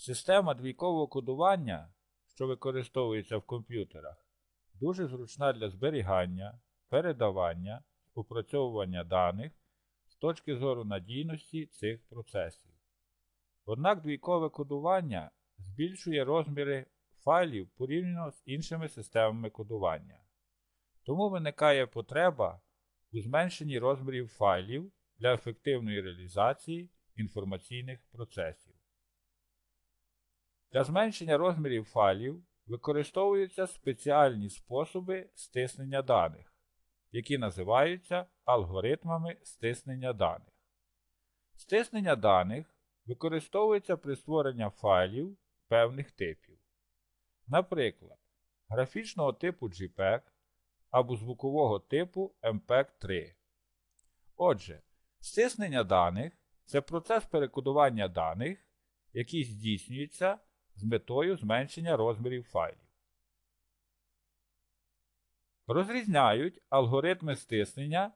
Система двійкового кодування, що використовується в комп'ютерах, дуже зручна для зберігання, передавання, опрацьовування даних з точки зору надійності цих процесів. Однак двійкове кодування збільшує розміри файлів порівняно з іншими системами кодування. Тому виникає потреба у зменшенні розмірів файлів для ефективної реалізації інформаційних процесів. Для зменшення розмірів файлів використовуються спеціальні способи стиснення даних, які називаються алгоритмами стиснення даних. Стиснення даних використовується при створенні файлів певних типів. Наприклад, графічного типу JPEG або звукового типу MPEG-3. Отже, стиснення даних це процес перекодування даних, який здійснюється з метою зменшення розмірів файлів. Розрізняють алгоритми стиснення,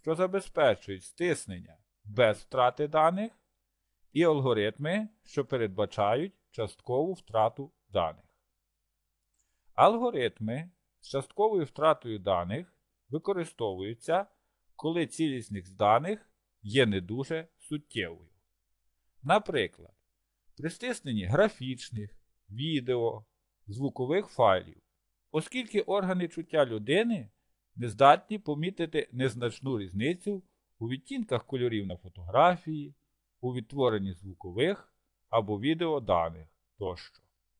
що забезпечують стиснення без втрати даних, і алгоритми, що передбачають часткову втрату даних. Алгоритми з частковою втратою даних використовуються, коли цілісність даних є не дуже суттєвою. Наприклад, при стисненні графічних, відео, звукових файлів, оскільки органи чуття людини не здатні помітити незначну різницю у відтінках кольорів на фотографії, у відтворенні звукових або відеоданих тощо.